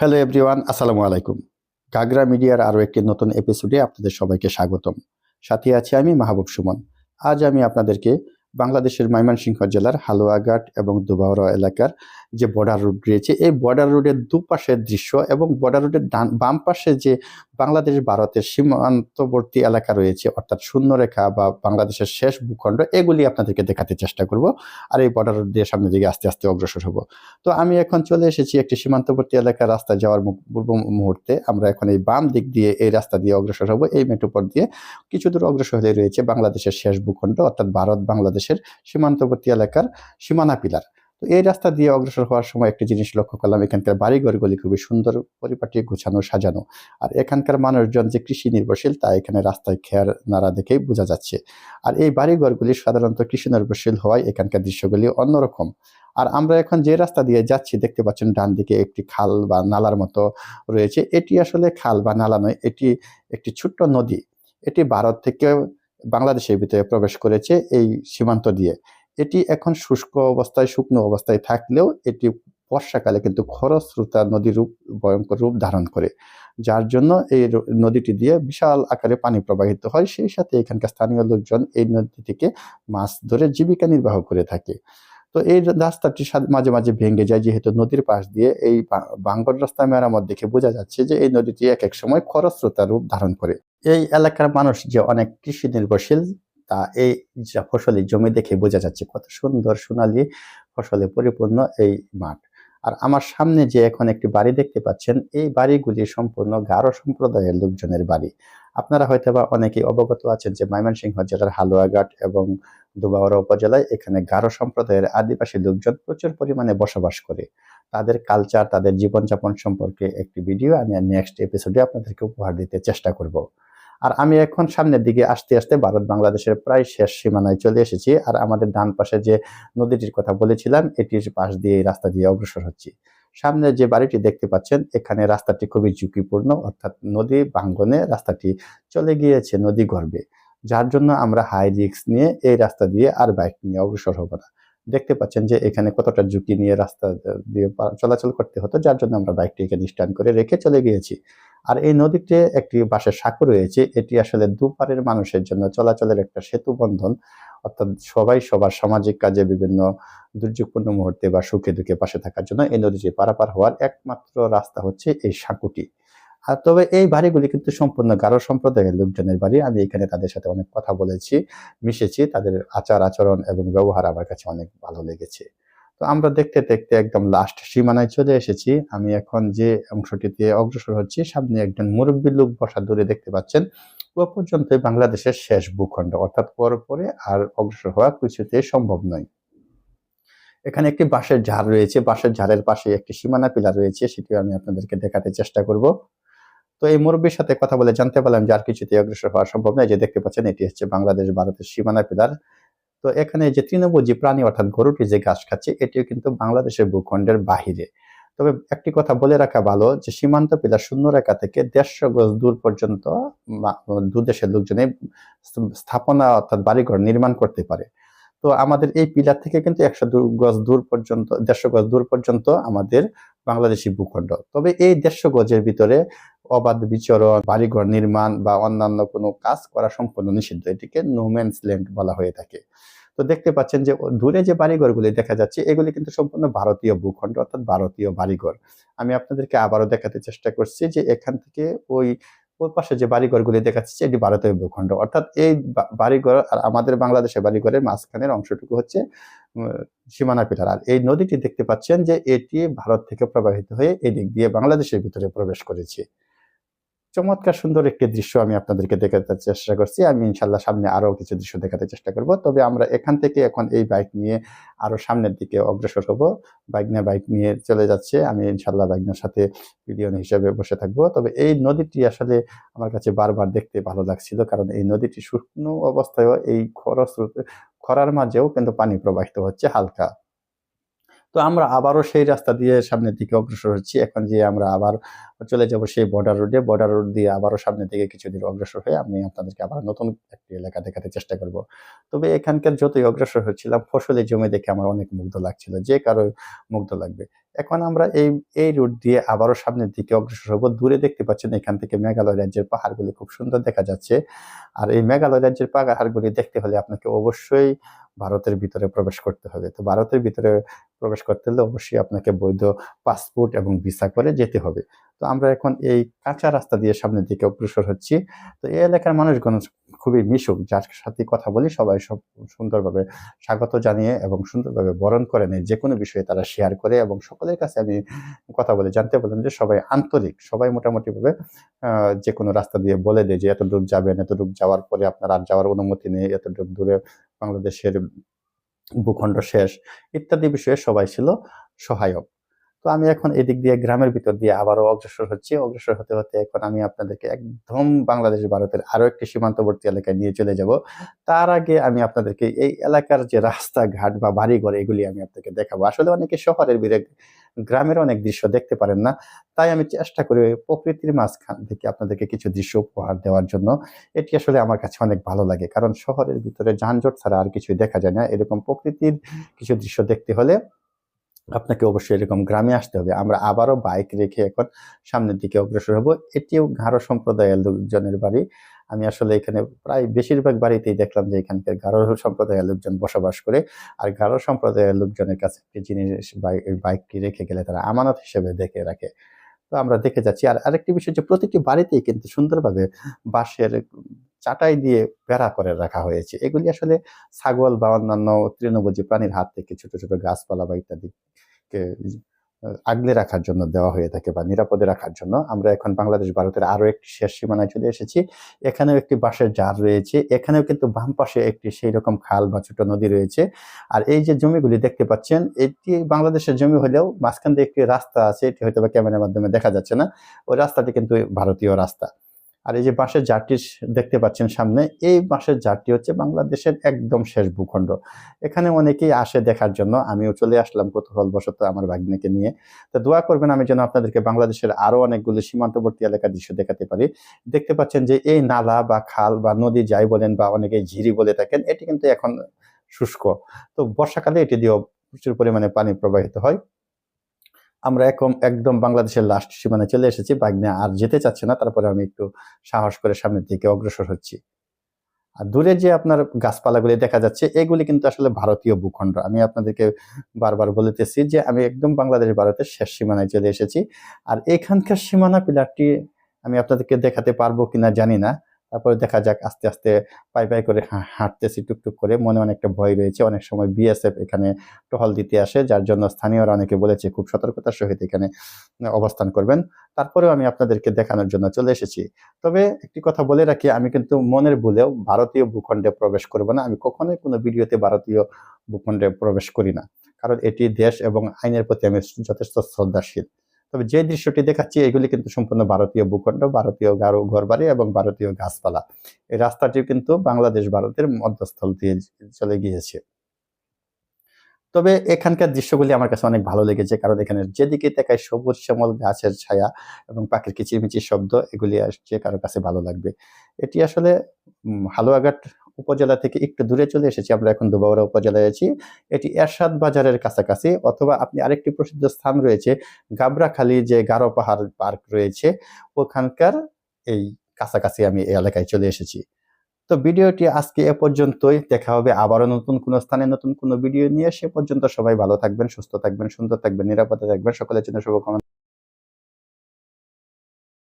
Hello everyone আসসালামু আলাইকুম গাগরা মিডিয়ার আরও একটি নতুন এপিসোডে আপনাদের সবাইকে স্বাগতম। সাথে আছি আমি মাহবুব সুমন। আজ আমি আপনাদেরকে বাংলাদেশের ময়মনসিংহ জেলার হালুয়াঘাট এবং দুবাওরা এলাকার যে বর্ডার রোড রয়েছে, এই বর্ডার রোডের দুপাশের দৃশ্য এবং বর্ডার রোডের ডান, বাম পাশে যে বাংলাদেশ ভারতের সীমান্তবর্তী এলাকা রয়েছে, অর্থাৎ শূন্যরেখা বা বাংলাদেশের শেষ ভূখণ্ড, এগুলি আপনাদেরকে দেখাতে চেষ্টা করব। আর এই বর্ডার রোড দিয়ে সামনের দিকে আস্তে আস্তে অগ্রসর হব। তো আমি এখন চলে এসেছি একটি সীমান্তবর্তী এলাকার রাস্তা যাওয়ার পূর্ব মুহূর্তে। আমরা এখন এই বাম দিক দিয়ে এই রাস্তা দিয়ে অগ্রসর হব। এই মেট্রোপথ দিয়ে কিছু দূর অগ্রসর হয়ে রয়েছে বাংলাদেশের শেষ ভূখণ্ড, অর্থাৎ ভারত বাংলাদেশের সীমান্তবর্তী এলাকার সীমানা পিলার। তো এই রাস্তা দিয়ে অগ্রসর হওয়ার সময় একটি জিনিস লক্ষ্য করলাম, এখানকার বাড়িঘরগুলি খুবই সুন্দর, পরিপাটি, গোছানো, সাজানো। আর এখানকার মানুষজন যে কৃষি নির্ভরশীল, তা এখানে রাস্তায় খেয়ার নাড়া দেখেই বোঝা যাচ্ছে। আর এই বাড়িঘরগুলি সাধারণত কৃষি নির্ভরশীল হওয়ায় এখানকার দৃশ্যগুলি অন্যরকম। আর আমরা এখন যে রাস্তা দিয়ে যাচ্ছি, দেখতে পাচ্ছেন ডান দিকে একটি খাল বা নালার মতো রয়েছে। এটি আসলে খাল বা নালা নয়, এটি একটি ছোট্ট নদী। এটি ভারত থেকে বাংলাদেশের ভিতরে প্রবেশ করেছে এই সীমান্ত দিয়ে। এটি এখন শুষ্ক অবস্থায়, শুকনো অবস্থায় থাকলেও এটি বর্ষাকালে কিন্তু খরস্রোতা নদী রূপ, ভয়ঙ্কর রূপ ধারণ করে। যার জন্য এই নদীটি দিয়ে বিশাল আকারে পানি প্রবাহিত হয়, সেই সাথে এখানকার স্থানীয় লোকজন এই নদী থেকে মাছ ধরে জীবিকা নির্বাহ করে থাকে। তো এই রাস্তাটি মাঝে মাঝে ভেঙে যায়, যেহেতু নদীর পাশ দিয়ে এই বাঙ্গর রাস্তা মেরামত দেখে বোঝা যাচ্ছে যে এই নদীটি এক এক সময় খরস্রোতা রূপ ধারণ করে। এই এলাকার মানুষ যে অনেক কৃষি নির্ভরশীল তা এই যা ফসলি জমি দেখে বোঝা যাচ্ছে কত সুন্দর সোনালী ফসলে পরিপূর্ণ এই মাঠ। আর আমার সামনে যে এখন একটি বাড়ি দেখতে পাচ্ছেন, এই বাড়িগুলি সম্পূর্ণ গারো সম্প্রদায়ের লোকজনের বাড়ি। আপনারা হয়তো বা অনেকেই অবগত আছেন যে ময়মনসিংহ জেলার হালুয়াঘাট এবং দুবাওয়ারা উপজেলায় এখানে গারো সম্প্রদায়ের আদিবাসী লোকজন প্রচুর পরিমাণে বসবাস করে। তাদের কালচার তাদের জীবনযাপন সম্পর্কে একটি ভিডিও আমি নেক্সট এপিসোডে আপনাদেরকে উপহার দিতে চেষ্টা করব। আর আমি এখন সামনের দিকে আসতে আসতে ভারত বাংলাদেশের প্রায় শেষ সীমানায় চলে এসেছি। আর আমাদের ডান পাশে যে নদীটির কথা বলেছিলাম, এটির পাশ দিয়ে রাস্তা দিয়ে অগ্রসর হচ্ছি। সামনে যে বাড়িটি দেখতে পাচ্ছেন, এখানে রাস্তাটি খুবই ঝুঁকিপূর্ণ, অর্থাৎ নদী ভাঙ্গনে রাস্তাটি চলে গিয়েছে নদী গর্ভে। যার জন্য আমরা হাই রিস্ক নিয়ে এই রাস্তা দিয়ে আর বাইক নিয়ে অগ্রসর হব না। দেখতে পাচ্ছেন যে এখানে কতটা ঝুঁকি নিয়ে রাস্তা দিয়ে চলাচল করতে হতো, যার জন্য আমরা বাইকটি এখানে স্ট্যান্ড করে রেখে চলে গিয়েছি। আর এই নদীতে একটি বাঁশের সাঁকো রয়েছে, এটি আসলে দুপারের মানুষের জন্য চলাচলের একটা সেতু বন্ধন। অর্থাৎ সবাই সবার সামাজিক কাজে বিভিন্ন দুর্যোগপূর্ণ মুহূর্তে বা সুখে দুঃখে পাশে থাকার জন্য এই নদীটি পারাপার হওয়ার একমাত্র রাস্তা হচ্ছে এই সাঁকুটি। আর তবে এই বাড়িগুলি কিন্তু সম্পূর্ণ গারো সম্প্রদায়ের লোকজনের বাড়ি। আমি এখানে তাদের সাথে অনেক কথা বলেছি, মিশেছি, তাদের আচার আচরণ এবং ব্যবহার আমার কাছে অনেক ভালো লেগেছে। তো আমরা দেখতে দেখতে একদম লাস্ট সীমানায় চলে এসেছি। আমি এখন যে অংশটিতে অগ্রসর হচ্ছি, সামনে একজন মুরব্বী লোক বসা দূরে দেখতে পাচ্ছেন। ও পর্যন্ত বাংলাদেশের শেষ ভূখণ্ড, অর্থাৎ পর পরে আর অগ্রসর হওয়া কিছুতে সম্ভব নয়। এখানে একটি বাঁশের ঝাড় রয়েছে। বাঁশের ঝাড়ের পাশে একটি সীমানা পিলার রয়েছে, সেটিও আমি আপনাদেরকে দেখাতে চেষ্টা করব। তো এই মুরব্বীর সাথে কথা বলে জানতে পারলাম যে আর কিছুতে অগ্রসর হওয়া সম্ভব নয়। যে দেখতে পাচ্ছেন, এটি হচ্ছে বাংলাদেশ ভারতের সীমানা পিলার। তো এখানে যে তৃণভোজী প্রাণী অর্থাৎ গরুটি যে ঘাস খাচ্ছে, এটিও কিন্তু বাংলাদেশের ভূখণ্ডের বাহিরে। তবে একটি কথা বলে রাখা ভালো যে, সীমান্ত পিলার শূন্য রেখা থেকে দেড়শো গজ দূর পর্যন্ত মা- দু দেশের লোকজনে স্থাপনা অর্থাৎ বাড়িঘর নির্মাণ করতে পারে। তো আমাদের এই পিলার থেকে কিন্তু একশো গজ দূর পর্যন্ত, দেড়শো গজ দূর পর্যন্ত আমাদের বাংলাদেশি ভূখণ্ড। তবে এই দেড়শো গজের ভিতরে অবাধ বিচরণ, বাড়িঘর নির্মাণ বা অন্যান্য কোনো কাজ করা সম্পূর্ণ নিষিদ্ধ। এটিকে নোম্যান্স ল্যান্ড বলা হয়ে থাকে। তো দেখতে পাচ্ছেন যে দূরে যে বাড়িঘরগুলি দেখা যাচ্ছে, এগুলি কিন্তু সম্পূর্ণ ভারতীয় ভূখণ্ড অর্থাৎ ভারতীয় বাড়িঘর। আমি আপনাদেরকে আবারও দেখাতে চেষ্টা করছি যে এখান থেকে ওই ওই পাশে যে বাড়িঘরগুলি দেখাচ্ছে, এটি ভারতের ভূখণ্ড। অর্থাৎ এই বাড়িঘর আর আমাদের বাংলাদেশের বাড়িঘরের মাঝখানের অংশটুকু হচ্ছে সীমানা পিলার আর এই নদীটি দেখতে পাচ্ছেন যে এটি ভারত থেকে প্রবাহিত হয়ে এদিক দিয়ে বাংলাদেশের ভিতরে প্রবেশ করেছে। চমৎকার সুন্দর একটি দৃশ্য আমি আপনাদেরকে দেখাতে চেষ্টা করছি। আমি ইনশাল্লাহ সামনে আরও কিছু দৃশ্য দেখাতে চেষ্টা করব। তবে আমরা এখান থেকে এখন এই বাইক নিয়ে আরও সামনের দিকে অগ্রসর হব। বাইক নিয়ে বাইক নিয়ে চলে যাচ্ছে। আমি ইনশাল্লাহ বাইক নিয়ে সাথে ভিডিও হিসেবে বসে থাকব। তবে এই নদীটি আসলে আমার কাছে বারবার দেখতে ভালো লাগছিল। কারণ এই নদীটি শুকনো অবস্থায়ও এই খরস্রোত খরার মাঝেও কিন্তু পানি প্রবাহিত হচ্ছে হালকা। তো আমরা আবারও সেই রাস্তা দিয়ে সামনের দিকে অগ্রসর হচ্ছি। এখন যে আমরা আবার চলে যাব সেই বর্ডার রোডে বর্ডার রোড দিয়ে আবারও সামনের দিকে কিছুদিন অগ্রসর হয়ে আমি আপনাদেরকে আবার নতুন একটি এলাকা দেখাতে চেষ্টা করব। তবে এখানকার যতই অগ্রসর হচ্ছিলাম, ফসলের জমি দেখে আমার অনেক মুগ্ধ লাগছিল, যে কারও মুগ্ধ লাগবে। এখন আমরা এই এই রুট দিয়ে আবারও সামনের দিকে অগ্রসর হব। দূরে দেখতে পাচ্ছেন এখান থেকে মেঘালয় রাজ্যের পাহাড়গুলি খুব সুন্দর দেখা যাচ্ছে। আর এই মেঘালয় রাজ্যের পাহাড়গুলি দেখতে হলে আপনাকে অবশ্যই ভারতের ভিতরে প্রবেশ করতে হবে। তো ভারতের ভিতরে প্রবেশ করতে হলে অবশ্যই আপনাকে বৈধ পাসপোর্ট এবং ভিসা করে যেতে হবে। তো আমরা এখন এই কাঁচা রাস্তা দিয়ে সামনের দিকে অগ্রসর হচ্ছি। তো এই এলাকার মানুষগণ খুবই মিশুক, যার সাথে কথা বলি সবাই সব সুন্দরভাবে স্বাগত জানিয়ে এবং সুন্দরভাবে বরণ করে নেয়। যে কোনো বিষয়ে তারা শেয়ার করে এবং সকলের কাছে আমি কথা বলে জানতে বললাম যে সবাই আন্তরিক, সবাই মোটামুটিভাবে যে কোনো রাস্তা দিয়ে বলে দেয় যে এত দূর যাবেন এত দূর যাওয়ার পরে আপনার আর যাওয়ার অনুমতি নেই এত দূর দূরে বাংলাদেশের ভূখণ্ড শেষ, ইত্যাদি বিষয়ে সবাই ছিল সহায়ক। তো আমি এখন এদিক দিয়ে গ্রামের ভিতর দিয়ে আবারও অগ্রসর হচ্ছি। অগ্রসর হতে হতে এখন আমি আপনাদেরকে একদম বাংলাদেশ, ভারতের আরও একটি সীমান্তবর্তী এলাকায় নিয়ে চলে যাব। তার আগে আমি আপনাদেরকে এই এলাকার যে রাস্তাঘাট বা বাড়িঘর, এগুলি আমি আপনাকে দেখাবো। আসলে অনেকে শহরের বিরে গ্রামের অনেক দৃশ্য দেখতে পারেন না। তাই আমি চেষ্টা করি প্রকৃতির মাঝখান থেকে আপনাদেরকে কিছু দৃশ্য উপহার দেওয়ার জন্য। এটি আসলে আমার কাছে অনেক ভালো লাগে। কারণ শহরের ভিতরে যানজট ছাড়া আর কিছুই দেখা যায় না। এরকম প্রকৃতির কিছু দৃশ্য দেখতে হলে আপনাকে অবশ্যই এরকম গ্রামে আসতে হবে। আমরা আবারও বাইক রেখে এখন সামনের দিকে অগ্রসর হব। এটিও গারো সম্প্রদায়ের লোকজনের বাড়ি। আমি আসলে এখানে প্রায় বেশিরভাগ বাড়িতেই দেখলাম যে এখানকার গারো সম্প্রদায়ের লোকজন বসবাস করে। আর গারো সম্প্রদায়ের লোকজনের কাছে একটি জিনিস বাইকটি রেখে গেলে তারা আমানত হিসেবে দেখে রাখে। তো আমরা দেখে যাচ্ছি। আর আরেকটি বিষয় যে প্রতিটি বাড়িতেই কিন্তু সুন্দরভাবে বাঁশের চাটাই দিয়ে বেড়া করে রাখা হয়েছে। এগুলি আসলে ছাগল বা অন্যান্য তৃণভোজী প্রাণীর হাত থেকে ছোট ছোট গাছপালা বা ইত্যাদিকে আগলে রাখার জন্য দেওয়া হয়ে থাকে বা নিরাপদে রাখার জন্য। আমরা এখন বাংলাদেশ, ভারতের আরও একটি শেষ সীমানায় চলে এসেছি। এখানেও একটি বাঁশের জার রয়েছে। এখানেও কিন্তু বাম পাশে একটি সেই রকম খাল বা ছোট নদী রয়েছে। আর এই যে জমিগুলি দেখতে পাচ্ছেন, এটি বাংলাদেশের জমি হলেও মাঝখান দিয়ে একটি রাস্তা আছে। এটি হয়তো বা ক্যামেরার মাধ্যমে দেখা যাচ্ছে না। ওই রাস্তাটি কিন্তু ভারতীয় রাস্তা। আর এই যে বাঁশের জারটি দেখতে পাচ্ছেন সামনে, এই বাঁশের জারটি হচ্ছে বাংলাদেশের একদম শেষ ভূখণ্ড। এখানে অনেকেই আসে দেখার জন্য, আমিও চলে আসলাম কৌতূহল বশত আমার ভাগ্নেকে নিয়ে। তো দোয়া করবেন আমি যেন আপনাদেরকে বাংলাদেশের আরও অনেকগুলো সীমান্তবর্তী এলাকার দৃশ্য দেখাতে পারি। দেখতে পাচ্ছেন যে এই নালা বা খাল বা নদী যাই বলেন বা অনেকে ঝিরি বলে থাকেন, এটি কিন্তু এখন শুষ্ক। তো বর্ষাকালে এটি দিয়েও প্রচুর পরিমাণে পানি প্রবাহিত হয়। আমরা এখন একদম বাংলাদেশের লাস্ট সীমানায় চলে এসেছি বাগনে আর যেতে চাচ্ছে না, তারপরে আমি একটু সাহস করে সামনের দিকে অগ্রসর হচ্ছি। আর দূরে যে আপনার গাছপালাগুলি দেখা যাচ্ছে, এগুলি কিন্তু আসলে ভারতীয় ভূখণ্ড। আমি আপনাদেরকে বারবার বলতেছি যে আমি একদম বাংলাদেশ, ভারতের শেষ সীমানায় চলে এসেছি। আর এখানকার সীমানা পিলারটি আমি আপনাদেরকে দেখাতে পারব কিনা জানি না। তারপরে দেখা যাক আস্তে আস্তে পাই পাই করে হাঁটতেছি টুকটুক করে। মনে অনেকটা ভয় রয়েছে। অনেক সময় বিএসএফ এখানে টহল দিতে আসে, যার জন্য স্থানীয়রা অনেকে বলেছে খুব সতর্কতার সহিত এখানে অবস্থান করবেন। তারপরেও আমি আপনাদেরকে দেখানোর জন্য চলে এসেছি। তবে একটি কথা বলে রাখি, আমি কিন্তু মনের ভুলেও ভারতীয় ভূখণ্ডে প্রবেশ করব না। আমি কখনোই কোনো ভিডিওতে ভারতীয় ভূখণ্ডে প্রবেশ করি না। কারণ এটি দেশ এবং আইনের প্রতি আমি যথেষ্ট শ্রদ্ধাশীল। তবে যে দৃশ্যটি দেখাচ্ছি, এগুলি কিন্তু সম্পূর্ণ ভারতীয় ভূখণ্ড, ভারতীয় গারো ঘরবাড়ি এবং ভারতীয় গাছপালা। এই রাস্তাটি কিন্তু বাংলাদেশ ভারতের মধ্যস্থল দিয়ে চলে গিয়েছে। তবে এখানকার দৃশ্যগুলি আমার কাছে অনেক ভালো লেগেছে, কারণ এখানে যেদিকে তাকায় সবুজ শ্যামল গাছের ছায়া এবং পাখির কিচিরমিচির শব্দ, এগুলি আসছে কারও কাছে ভালো লাগবে। এটি আসলে হালুয়াঘাট উপজেলা থেকে একটু দূরে চলে এসেছি, আমরা এখন দুবাউরা উপজেলায় আছি। এটি এরশাদ বাজারের কাছাকাছি অথবা আপনি আরেকটি প্রসিদ্ধ স্থান রয়েছে গাবরাখালী যে গারো পাহাড় পার্ক রয়েছে, ওখানকার এই কাছাকাছি আমি এই এলাকায় চলে এসেছি। তো ভিডিওটি আজকে এ পর্যন্তই, দেখা হবে আবারও নতুন কোনো স্থানে নতুন কোনো ভিডিও নিয়ে, সে পর্যন্ত সবাই ভালো থাকবেন, সুস্থ থাকবেন, সুন্দর থাকবেন, নিরাপদে থাকবেন, সকলের জন্য শুভকামনা।